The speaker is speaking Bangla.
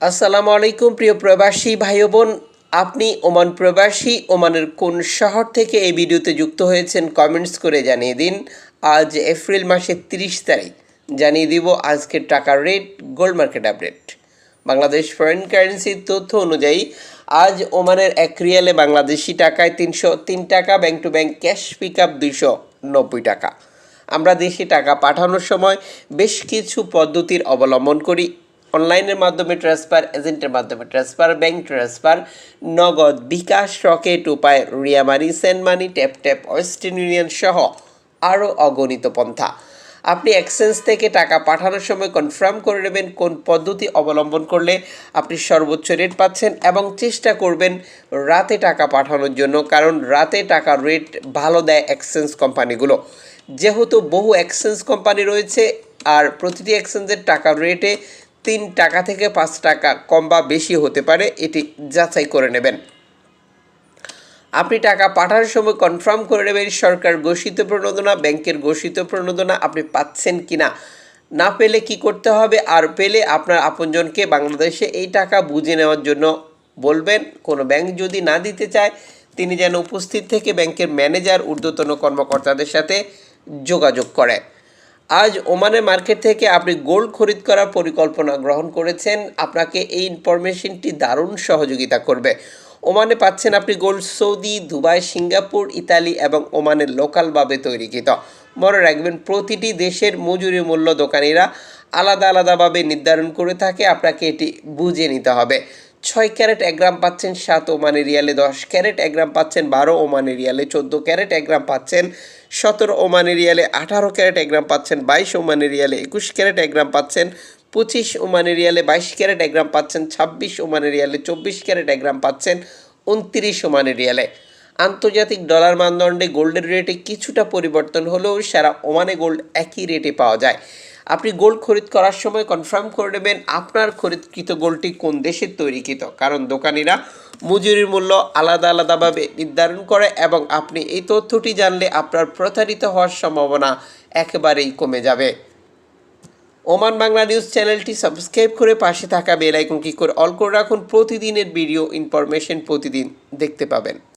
আসসালামু আলাইকুম, প্রিয় প্রবাসী ভাই বোন আপনি ওমান প্রবাসী, ওমানের কোন শহর থেকে এই ভিডিওতে যুক্ত হয়েছেন কমেন্টস করে জানিয়ে দিন। আজ এপ্রিল মাসের তিরিশ তারিখ। জানিয়ে দিব আজকের টাকার rate, gold market update. Bangladesh foreign কারেন্সির তথ্য অনুযায়ী, আজ ওমানের এক রিয়ালে বাংলাদেশি টাকায় তিনশো তিন টাকা, bank to bank cash pick up দুইশো নব্বই টাকা। আমরা দেশে টাকা পাঠানোর সময় বেশ কিছু পদ্ধতির অবলম্বন করি। অনলাইনের মাধ্যমে ট্রান্সফার এজেন্টের মাধ্যমে transfer bank transfer Nagad bKash Rocket Upay, Ria money send money tap tap Western Union সহ আরও অগণিত পন্থা। আপনি এক্সচেঞ্জ থেকে টাকা পাঠানোর সময় কনফার্ম করে নেবেন কোন পদ্ধতি অবলম্বন করলে আপনি সর্বোচ্চ রেট পাচ্ছেন এবং চেষ্টা করবেন রাতে টাকা পাঠানোর জন্য, কারণ রাতে টাকার রেট ভালো দেয় এক্সচেঞ্জ কোম্পানিগুলো যেহেতু বহু এক্সচেঞ্জ কোম্পানি রয়েছে, আর প্রতিটি এক্সচেঞ্জের টাকার রেটে তিন টাকা থেকে পাঁচ টাকা কম বা বেশি হতে পারে, এটি যাচাই করে নেবেন। আপনি টাকা পাঠানোর সময় কনফার্ম করে নেবেন, সরকার ঘোষিত প্রণোদনা, ব্যাংকের ঘোষিত প্রণোদনা আপনি পাচ্ছেন কি না না পেলে কি করতে হবে? আর পেলে আপনার আপনজনকে বাংলাদেশে এই টাকা বুঝে নেওয়ার জন্য বলবেন। কোনো ব্যাংক যদি না দিতে চায়, তিনি যেন উপস্থিত থেকে ব্যাংকের ম্যানেজার, ঊর্ধ্বতন কর্মকর্তাদের সাথে যোগাযোগ করে। আজ ওমানের মার্কেট থেকে আপনি গোল্ড খরিদ করার পরিকল্পনা গ্রহণ করেছেন। আপনাকে এই ইনফরমেশনটি দারুণ সহযোগিতা করবে। ওমানে পাচ্ছেন আপনি gold Saudi, Dubai, Singapore, Italy এবং ওমানের লোকালভাবে তৈরিকৃত। মনে রাখবেন, প্রতিটি দেশের মজুরি মূল্য দোকানিরা আলাদা আলাদাভাবে নির্ধারণ করে থাকে। আপনাকে এটি বুঝে নিতে হবে। ছয় ক্যারেট, এক গ্রাম পাচ্ছেন সাত ওমানি রিয়ালে দশ ক্যারেট, এক গ্রাম পাচ্ছেন বারো ওমানি রিয়ালে চোদ্দ ক্যারেট, এক গ্রাম পাচ্ছেন সতেরো ওমানি রিয়ালে আঠারো ক্যারেট, এক গ্রাম পাচ্ছেন বাইশ ওমানি রিয়ালে একুশ ক্যারেট, এক গ্রাম পাচ্ছেন পঁচিশ ওমানি রিয়ালে বাইশ ক্যারেট, এক গ্রাম পাচ্ছেন ছাব্বিশ ওমানি রিয়ালে চব্বিশ ক্যারেট, এক গ্রাম পাচ্ছেন উনত্রিশ ওমানি রিয়ালে। আন্তর্জাতিক ডলার মানদণ্ডে গোল্ডের রেটে কিছুটা পরিবর্তন হলেও সারা ওমানে গোল্ড একই রেটে পাওয়া যায়। আপনি গোল্ড খরিদ করার সময় কনফার্ম করে নেবেন আপনার খরিদকৃত গোল্ডটি কোন দেশের তৈরিকৃত। কারণ দোকানিরা মজুরির মূল্য আলাদা আলাদাভাবে নির্ধারণ করে এবং আপনি এই তথ্যটি জানলে আপনার প্রতারিত হওয়ার সম্ভাবনা একেবারেই কমে যাবে। ওমান বাংলা নিউজ চ্যানেলটি সাবস্ক্রাইব করে পাশে থাকা বেল আইকন ক্লিক করে অল করে রাখুন। প্রতিদিনের ভিডিও, ইনফরমেশন প্রতিদিন দেখতে পাবেন।